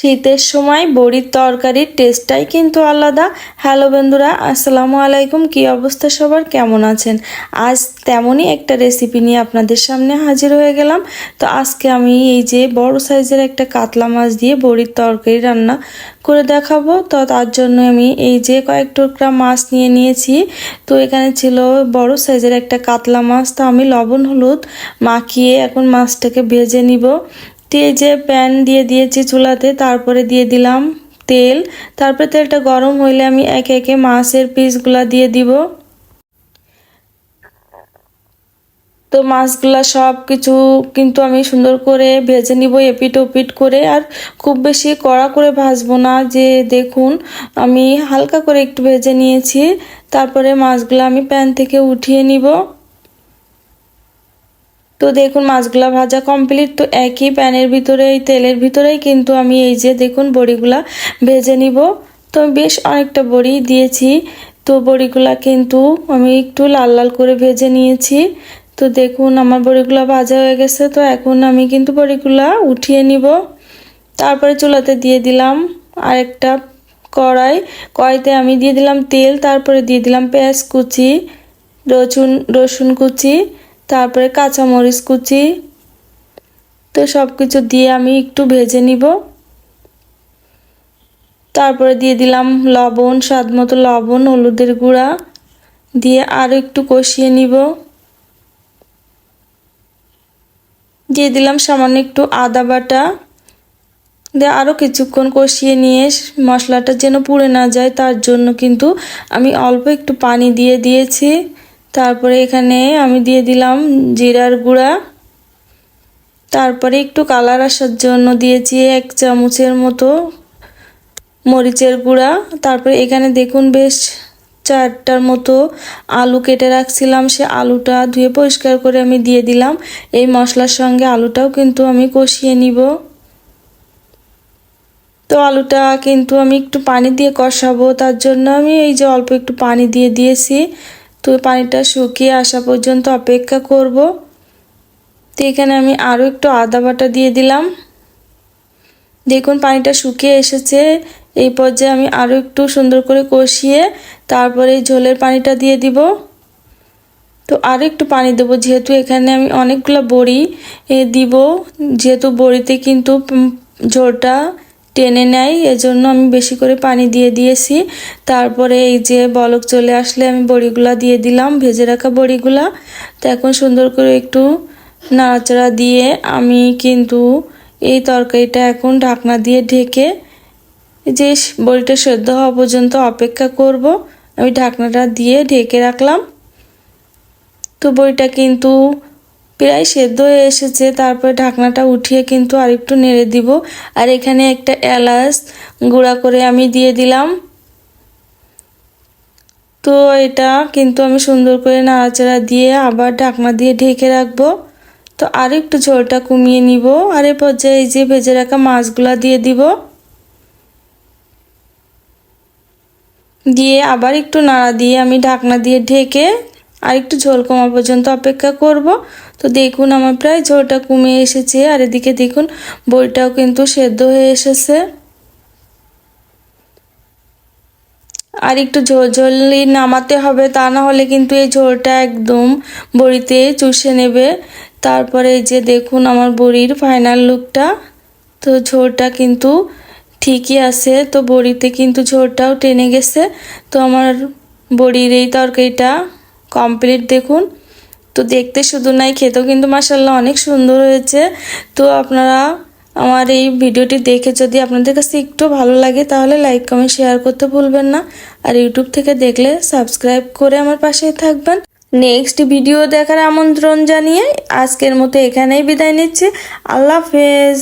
শীতের সময় বড়ির তরকারির টেস্টটাই কিন্তু আলাদা। হ্যালো বন্ধুরা, আসসালামু আলাইকুম। কি অবস্থা সবার? কেমন আছেন? আজ তেমনই একটা রেসিপি নিয়ে আপনাদের সামনে হাজির হয়ে গেলাম। তো আজকে আমি এই যে বড় সাইজের একটা কাতলা মাছ দিয়ে বড়ির তরকারি রান্না করে দেখাবো। তো তার জন্য আমি এই যে কয়েক টুকরা মাছ নিয়ে নিয়েছি। তো এখানে ছিল বড় সাইজের একটা কাতলা মাছ। তো আমি লবণ, হলুদ মাখিয়ে এখন মাছটাকে ভেজে নিব। তো এই যে প্যান দিয়ে দিয়েছি চুলাতে, তারপরে দিয়ে দিলাম তেল। তারপরে তেলটা গরম হইলে আমি একে একে মাছের পিসগুলা দিয়ে দিব। তো মাছগুলা সব কিছু কিন্তু আমি সুন্দর করে ভেজে নিব এপিট ওপিট করে। আর খুব বেশি কড়া করে ভাজবো না, যে দেখুন আমি হালকা করে একটু ভেজে নিয়েছি। তারপরে মাছগুলো আমি প্যান থেকে উঠিয়ে নিব। তো দেখুন, মাছগুলা ভাজা কমপ্লিট তো একই প্যানের ভিতরে, এই তেলের ভিতরেই কিন্তু আমি এই যে দেখুন বড়িগুলা ভেজে নিব। তো বেশ অনেকটা বড়ি দিয়েছি। তো বড়িগুলা কিন্তু আমি একটু লাল লাল করে ভেজে নিয়েছি। তো দেখুন, আমার বড়িগুলা ভাজা হয়ে গেছে। তো এখন আমি কিন্তু বড়িগুলা উঠিয়ে নিব। তারপরে চুলাতে দিয়ে দিলাম আরেকটা কড়াই। কড়াইতে আমি দিয়ে দিলাম তেল, তারপরে দিয়ে দিলাম পেঁয়াজ কুচি রসুন রসুন কুচি। তারপরে কাঁচামরিচ কুচি, তো সব কিছু দিয়ে আমি একটু ভেজে নিব। তারপরে দিয়ে দিলাম লবণ, স্বাদ মতো লবণ, হলুদের গুঁড়া দিয়ে আরও একটু কষিয়ে নিব। দিয়ে দিলাম সামান্য একটু আদা বাটা দিয়ে আরও কিছুক্ষণ কষিয়ে নিয়ে মশলাটা যেন পুড়ে না যায়, তার জন্য কিন্তু আমি অল্প একটু পানি দিয়ে দিয়েছি। তারপরে এখানে আমি দিয়ে দিলাম জিরার গুঁড়া। তারপরে একটু কালার আসার জন্য দিয়েছি এক চামচের মতো মরিচের গুঁড়া। তারপরে এখানে দেখুন বেশ চারটার মতো আলু কেটে রাখছিলাম। সে আলুটা ধুয়ে পরিষ্কার করে আমি দিয়ে দিলাম। এই মশলার সঙ্গে আলুটাও কিন্তু আমি কষিয়ে নিব। তো আলুটা কিন্তু আমি একটু পানি দিয়ে কষাবো, তার জন্য আমি এই যে অল্প একটু পানি দিয়ে দিয়েছি। তো পানিটা শুকিয়ে আসা পর্যন্ত অপেক্ষা করব। তো এখানে আমি আরও একটু আদা বাটা দিয়ে দিলাম। দেখুন, পানিটা শুকিয়ে এসেছে। এই পর্যায়ে আমি আরও একটু সুন্দর করে কষিয়ে তারপরে ঝোলের পানিটা দিয়ে দিব। তো আরও একটু পানি দেবো, যেহেতু এখানে আমি অনেকগুলো বড়ি দিব। যেহেতু বড়িতে কিন্তু ঝোলটা টেনে নেয়, এজন্য আমি বেশি করে পানি দিয়ে দিয়েছি। তারপরে এই যে বলক চলে আসলে আমি বড়িগুলা দিয়ে দিলাম, ভেজে রাখা বড়িগুলা। তো এখন সুন্দর করে একটু নাড়াচাড়া দিয়ে আমি কিন্তু এই তরকারিটা এখন ঢাকনা দিয়ে ঢেকে যে বড়িটা সেদ্ধ হওয়া পর্যন্ত অপেক্ষা করব। আমি ঢাকনাটা দিয়ে ঢেকে রাখলাম। তো বড়িটা কিন্তু প্রায় সেদ্ধ হয়ে এসেছে, তারপরে ঢাকনাটা উঠিয়ে কিন্তু আরেকটু নেড়ে দিব। আর এখানে একটা এলাচ গুঁড়া করে আমি দিয়ে দিলাম। তো এটা কিন্তু আমি সুন্দর করে নাড়াচাড়া দিয়ে আবার ঢাকনা দিয়ে ঢেকে রাখব। তো আর একটু ঝোলটা কমিয়ে নিব। আর এ পর্যায়ে এই যে ভেজে রাখা মাছগুলা দিয়ে দিব। দিয়ে আবার একটু নাড়া দিয়ে আমি ঢাকনা দিয়ে ঢেকে আর একটু ঝোল কমা পর্যন্ত অপেক্ষা করব। তো দেখুন, আমার প্রায় ঝোলটা কমে এসেছে। আর এদিকে দেখুন, বইটাও কিন্তু সেদ্ধ হয়ে এসেছে। আর একটু ঝোল ঝোলি নামাতে হবে, তা না হলে কিন্তু এই ঝোলটা একদম বড়িতে চুষে নেবে। তারপরে যে দেখুন, আমার বড়ির ফাইনাল লুকটা তো ঝোলটা কিন্তু ঠিকই আছে। তো বড়িতে কিন্তু ঝোলটাও টেনে গেছে। তো আমার বড়ির এই তরকারিটা কমপ্লিট দেখুন। তো দেখতে শুধু নাই, খেতেও কিন্তু মাসাল্লাহ অনেক সুন্দর হয়েছে। তো আপনারা আমার এই ভিডিওটি দেখে যদি আপনাদের কাছে একটু ভালো লাগে, তাহলে লাইক কমেন্ট শেয়ার করতে ভুলবেন না। আর ইউটিউব থেকে দেখলে সাবস্ক্রাইব করে আমার পাশেই থাকবেন। নেক্সট ভিডিও দেখার আমন্ত্রণ জানিয়ে আজকের মতো এখানেই বিদায় নিচ্ছি। আল্লাহ হাফেজ।